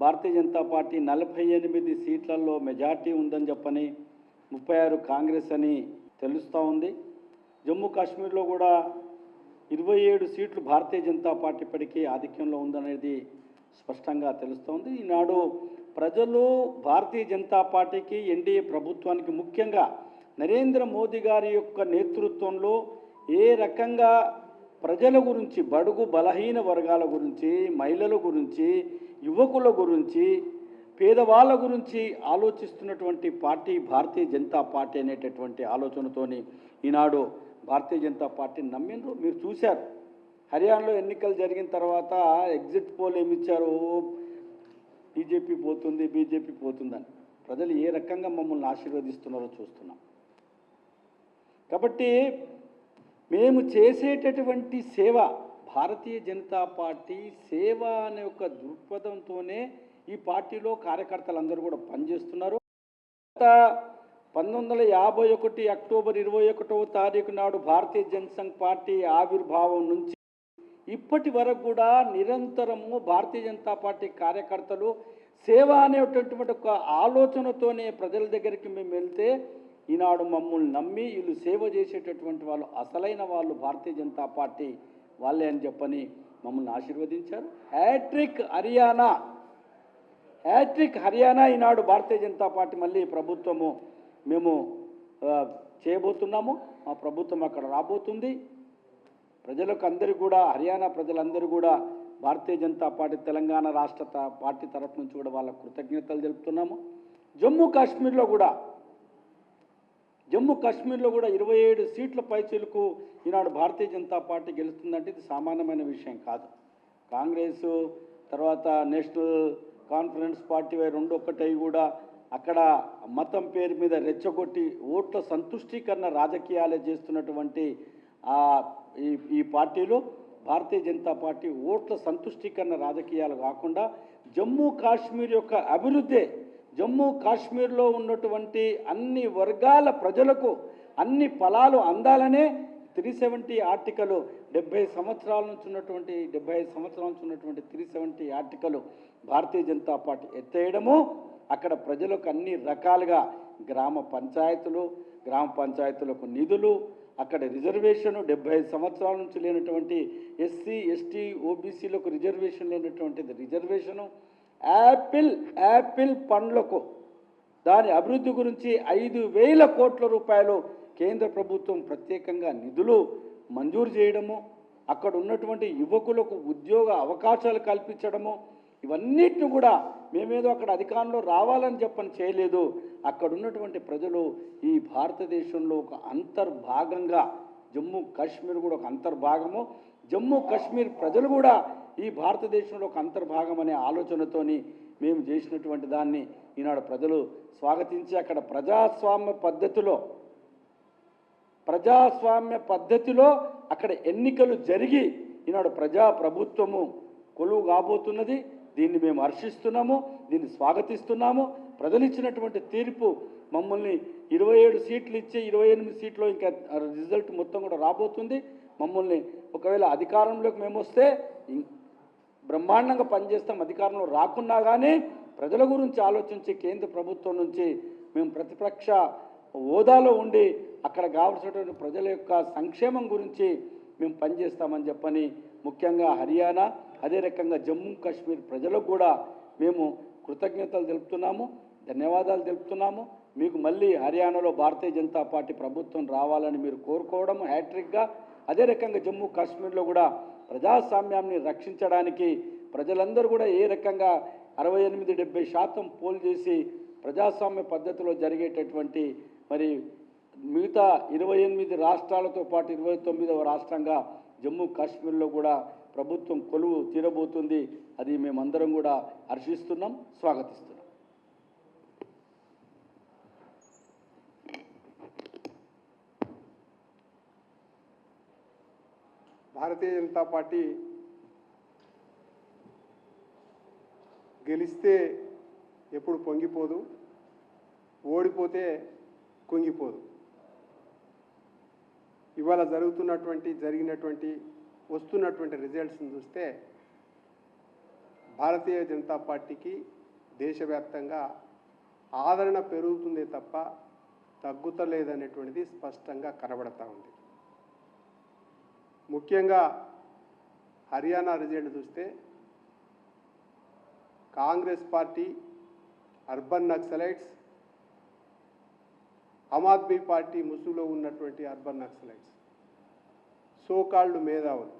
భారతీయ Janata party నలభై ఎనిమిది సీట్లలో మెజార్టీ ఉందని చెప్పని ముప్పై ఆరు కాంగ్రెస్ అని తెలుస్తూ ఉంది. జమ్మూ కాశ్మీర్లో కూడా ఇరవై ఏడు సీట్లు భారతీయ జనతా పార్టీ ఇప్పటికీ ఆధిక్యంలో ఉందనేది స్పష్టంగా తెలుస్తోంది ఈనాడు ప్రజలు భారతీయ జనతా పార్టీకి ఎన్డీఏ ప్రభుత్వానికి ముఖ్యంగా నరేంద్ర మోదీ గారి యొక్క నేతృత్వంలో ఏ రకంగా ప్రజల గురించి బడుగు బలహీన వర్గాల గురించి మహిళల గురించి యువకుల గురించి పేదవాళ్ళ గురించి ఆలోచిస్తున్నటువంటి పార్టీ భారతీయ జనతా పార్టీ అనేటటువంటి ఆలోచనతోని ఈనాడు భారతీయ జనతా పార్టీని నమ్మిండ్రు. మీరు చూశారు. హర్యానాలో ఎన్నికలు జరిగిన తర్వాత ఎగ్జిట్ పోల్ ఏమిచ్చారు? బీజేపీ పోతుంది బీజేపీ పోతుందని. ప్రజలు ఏ రకంగా మమ్మల్ని ఆశీర్వదిస్తున్నారో చూస్తున్నాం. కాబట్టి మేము చేసేటటువంటి సేవ భారతీయ జనతా పార్టీ సేవ అనే ఒక దృక్పథంతోనే ఈ పార్టీలో కార్యకర్తలందరూ కూడా పనిచేస్తున్నారు. గత పంతొమ్మిది వందల యాభై ఒకటి అక్టోబర్ ఇరవై ఒకటవ తారీఖు నాడు భారతీయ జనసంఘ్ పార్టీ ఆవిర్భావం నుంచి ఇప్పటి వరకు కూడా నిరంతరము భారతీయ జనతా పార్టీ కార్యకర్తలు సేవ అనేటటువంటి ఒక ఆలోచనతోనే ప్రజల దగ్గరికి మేము వెళ్తే ఈనాడు మమ్మల్ని నమ్మి వీళ్ళు సేవ చేసేటటువంటి వాళ్ళు అసలైన వాళ్ళు భారతీయ జనతా పార్టీ వాళ్ళే అని చెప్పని మమ్మల్ని ఆశీర్వదించారు. Hat trick Haryana. Hat trick Haryana ఈనాడు భారతీయ జనతా పార్టీ మళ్ళీ ప్రభుత్వము మేము చేయబోతున్నాము. మా ప్రభుత్వం అక్కడ రాబోతుంది. ప్రజలకు అందరూ కూడా హర్యానా ప్రజలందరూ కూడా భారతీయ జనతా పార్టీ తెలంగాణ రాష్ట్ర త- పార్టీ తరఫు నుంచి కూడా వాళ్ళ కృతజ్ఞతలు తెలుపుతున్నాము. జమ్మూ కాశ్మీర్లో కూడా జమ్మూ కాశ్మీర్లో కూడా ఇరవై ఏడు సీట్ల పైచీలకు ఈనాడు భారతీయ జనతా పార్టీ గెలుస్తుందంటే ఇది సామాన్యమైన విషయం కాదు. కాంగ్రెస్ తర్వాత నేషనల్ కాన్ఫరెన్స్ పార్టీ అవి రెండు ఒక్కటై కూడా అక్కడ మతం పేరు మీద రెచ్చగొట్టి ఓట్ల సంతుష్టీకరణ రాజకీయాలే చేస్తున్నటువంటి ఈ ఈ పార్టీలో భారతీయ జనతా పార్టీ ఓట్ల సంతుష్టీకరణ రాజకీయాలు కాకుండా జమ్మూ కాశ్మీర్ యొక్క అభివృద్ధి జమ్మూ కాశ్మీర్లో ఉన్నటువంటి అన్ని వర్గాల ప్రజలకు అన్ని ఫలాలు అందాలనే త్రీ సెవెంటీ ఆర్టికలు డెబ్బై సంవత్సరాల నుంచి ఉన్నటువంటి డెబ్బై ఐదు సంవత్సరాల నుంచి ఉన్నటువంటి three seventy article Bharatiya Janata party ఎత్తేయడము. అక్కడ ప్రజలకు అన్ని రకాలుగా గ్రామ పంచాయతీలు గ్రామ పంచాయతీలకు నిధులు అక్కడ రిజర్వేషన్ డెబ్బై ఐదు సంవత్సరాల నుంచి లేనటువంటి ఎస్సీ ఎస్టీ ఓబీసీలకు రిజర్వేషన్ లేనటువంటిది రిజర్వేషను యాపిల్ యాపిల్ పండ్లకు దాని అభివృద్ధి గురించి ఐదు వేల కోట్ల రూపాయలు కేంద్ర ప్రభుత్వం ప్రత్యేకంగా నిధులు మంజూరు చేయడము అక్కడ ఉన్నటువంటి యువకులకు ఉద్యోగ అవకాశాలు కల్పించడము ఇవన్నిటిని కూడా మేమేదో అక్కడ అధికారంలో రావాలని చెప్పని చేయలేదు. అక్కడ ఉన్నటువంటి ప్రజలు ఈ భారతదేశంలో ఒక అంతర్భాగంగా జమ్మూ కాశ్మీర్ కూడా ఒక అంతర్భాగము. జమ్మూ కాశ్మీర్ ప్రజలు కూడా ఈ భారతదేశంలో ఒక అంతర్భాగం అనే ఆలోచనతోని మేము చేసినటువంటి దాన్ని ఈనాడు ప్రజలు స్వాగతించి అక్కడ ప్రజాస్వామ్య పద్ధతిలో ప్రజాస్వామ్య పద్ధతిలో అక్కడ ఎన్నికలు జరిగి ఈనాడు ప్రజా ప్రభుత్వము కొలువు కాబోతున్నది దీన్ని మేము హర్షిస్తున్నాము దీన్ని స్వాగతిస్తున్నాము. ప్రజలు ఇచ్చినటువంటి తీర్పు మమ్మల్ని ఇరవై ఏడు సీట్లు ఇచ్చి ఇరవై ఎనిమిది సీట్లో ఇంకా రిజల్ట్ మొత్తం కూడా రాబోతుంది. మమ్మల్ని ఒకవేళ అధికారంలోకి మేము వస్తే బ్రహ్మాండంగా పనిచేస్తాం. అధికారంలో రాకున్నా కానీ ప్రజల గురించి ఆలోచించి కేంద్ర ప్రభుత్వం నుంచి మేము ప్రతిపక్ష హోదాలో ఉండి అక్కడ కావలసినటువంటి ప్రజల యొక్క సంక్షేమం గురించి మేము పనిచేస్తామని చెప్పని ముఖ్యంగా హర్యానా అదే రకంగా జమ్మూ కాశ్మీర్ ప్రజలకు కూడా మేము కృతజ్ఞతలు తెలుపుతున్నాము. ధన్యవాదాలు తెలుపుతున్నాము. మీకు మళ్ళీ హర్యానాలో భారతీయ జనతా పార్టీ ప్రభుత్వం రావాలని మీరు కోరుకోవడం హ్యాట్రిక్గా. అదే రకంగా జమ్మూ కాశ్మీర్లో కూడా ప్రజాస్వామ్యాన్ని రక్షించడానికి ప్రజలందరూ కూడా ఏ రకంగా అరవై ఎనిమిది డెబ్బై శాతం పోల్ చేసి ప్రజాస్వామ్య పద్ధతిలో జరిగేటటువంటి మరి మిగతా ఇరవై ఎనిమిది రాష్ట్రాలతో పాటు ఇరవై తొమ్మిదవ రాష్ట్రంగా జమ్మూ కాశ్మీర్లో కూడా ప్రభుత్వం కొలువు తీరబోతుంది. అది మేమందరం కూడా హర్షిస్తున్నాం. స్వాగతిస్తున్నాం. భారతీయ జనతా పార్టీ గెలిస్తే ఎప్పుడు పొంగిపోదు ఓడిపోతే కుంగిపోదు. ఇవాళ జరుగుతున్నటువంటి జరిగినటువంటి వస్తున్నటువంటి రిజల్ట్స్ని చూస్తే భారతీయ జనతా పార్టీకి దేశవ్యాప్తంగా ఆదరణ పెరుగుతుందే తప్ప తగ్గుతలేదనేటువంటిది స్పష్టంగా కనబడతా ఉంది. ముఖ్యంగా హర్యానా రిజల్ట్ చూస్తే Congress party urban naxalites Aam Aadmi party ముసుగులో ఉన్నటువంటి అర్బన్ నక్సలైట్స్ సోకాళ్ళు మేధావులు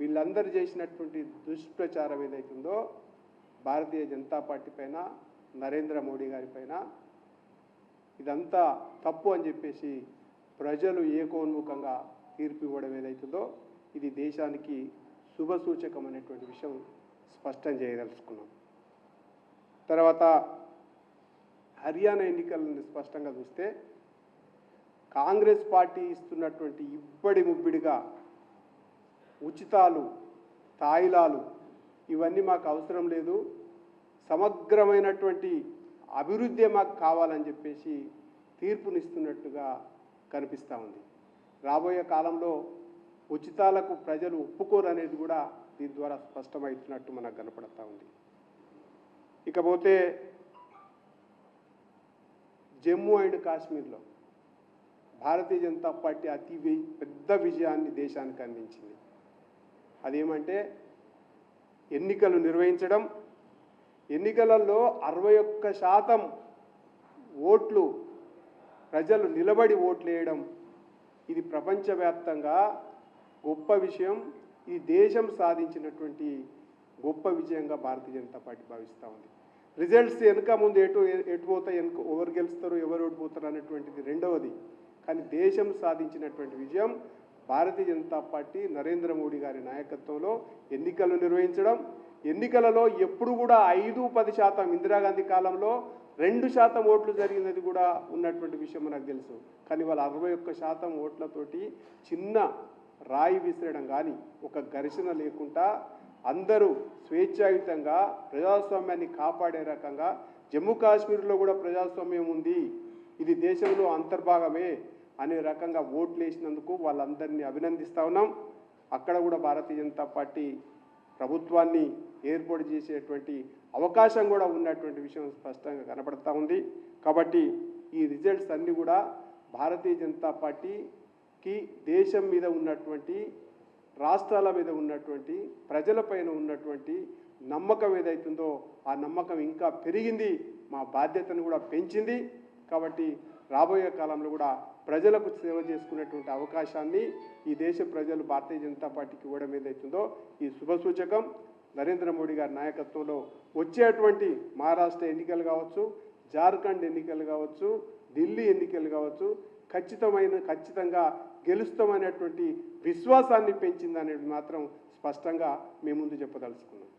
వీళ్ళందరూ చేసినటువంటి దుష్ప్రచారం ఏదైతుందో భారతీయ జనతా పార్టీ పైన నరేంద్ర మోడీ గారి పైన ఇదంతా తప్పు అని చెప్పేసి ప్రజలు ఏకోన్ముఖంగా తీర్పు ఇవ్వడం ఏదైతుందో ఇది దేశానికి శుభసూచకం అనేటువంటి విషయం స్పష్టం చేయదలుచుకున్నాం. తర్వాత హర్యానా ఎన్నికలను స్పష్టంగా చూస్తే కాంగ్రెస్ పార్టీ ఇస్తున్నటువంటి ఇబ్బడి ముబ్బిడిగా ఉచితాలు తాయిలాలు ఇవన్నీ మాకు అవసరం లేదు. సమగ్రమైనటువంటి అభివృద్ధి మాకు కావాలని చెప్పేసి తీర్పునిస్తున్నట్టుగా కనిపిస్తూ ఉంది. రాబోయే కాలంలో ఉచితాలకు ప్రజలు ఒప్పుకోరు అనేది కూడా దీని ద్వారా స్పష్టమవుతున్నట్టు మనకు కనపడతా ఉంది. ఇకపోతే జమ్మూ అండ్ కాశ్మీర్లో భారతీయ జనతా పార్టీ అతి పెద్ద విజయాన్ని దేశానికి అందించింది. అదేమంటే ఎన్నికలు నిర్వహించడం ఎన్నికలలో అరవై ఒక్క శాతం ఓట్లు ప్రజలు నిలబడి ఓట్లు వేయడం ఇది ప్రపంచవ్యాప్తంగా గొప్ప విషయం. ఈ దేశం సాధించినటువంటి గొప్ప విజయంగా భారతీయ జనతా పార్టీ భావిస్తూ ఉంది. రిజల్ట్స్ వెనుక ముందు ఎటు ఎటు పోతాయి వెనుక ఎవరు గెలుస్తారు ఎవరు ఓడిపోతారు అనేటువంటిది రెండవది. కానీ దేశం సాధించినటువంటి విజయం భారతీయ జనతా పార్టీ నరేంద్ర మోడీ గారి నాయకత్వంలో ఎన్నికలు నిర్వహించడం ఎన్నికలలో ఎప్పుడు కూడా ఐదు పది శాతం ఇందిరాగాంధీ కాలంలో రెండు శాతం ఓట్లు జరిగినది కూడా ఉన్నటువంటి విషయం నాకు తెలుసు. కానీ వాళ్ళ అరవై ఒక్క శాతం ఓట్లతోటి చిన్న రాయి విసిరడం కానీ ఒక ఘర్షణ లేకుండా అందరూ స్వేచ్ఛాయుతంగా ప్రజాస్వామ్యాన్ని కాపాడే రకంగా జమ్మూ కాశ్మీర్లో కూడా ప్రజాస్వామ్యం ఉంది ఇది దేశంలో అంతర్భాగమే అనే రకంగా ఓట్లు వేసినందుకు వాళ్ళందరినీ అభినందిస్తా ఉన్నాం. అక్కడ కూడా భారతీయ జనతా పార్టీ ప్రభుత్వాన్ని ఏర్పాటు చేసేటువంటి అవకాశం కూడా ఉన్నటువంటి విషయం స్పష్టంగా కనపడతా ఉంది. కాబట్టి ఈ రిజల్ట్స్ అన్నీ కూడా భారతీయ జనతా పార్టీకి దేశం మీద ఉన్నటువంటి రాష్ట్రాల మీద ఉన్నటువంటి ప్రజలపైన ఉన్నటువంటి నమ్మకం ఏదైతుందో ఆ నమ్మకం ఇంకా పెరిగింది. మా బాధ్యతను కూడా పెంచింది. కాబట్టి రాబోయే కాలంలో కూడా ప్రజలకు సేవ చేసుకునేటువంటి అవకాశాన్ని ఈ దేశ ప్రజలు భారతీయ జనతా పార్టీకి ఇవ్వడం ఏదైతుందో ఈ శుభసూచకం నరేంద్ర మోడీ గారి నాయకత్వంలో వచ్చేటువంటి మహారాష్ట్ర ఎన్నికలు కావచ్చు జార్ఖండ్ ఎన్నికలు కావచ్చు ఢిల్లీ ఎన్నికలు కావచ్చు ఖచ్చితమైన ఖచ్చితంగా గెలుస్తామనేటువంటి విశ్వాసాన్ని పెంచిందనేది మాత్రం స్పష్టంగా మేము ముందు చెప్పదలుచుకున్నాం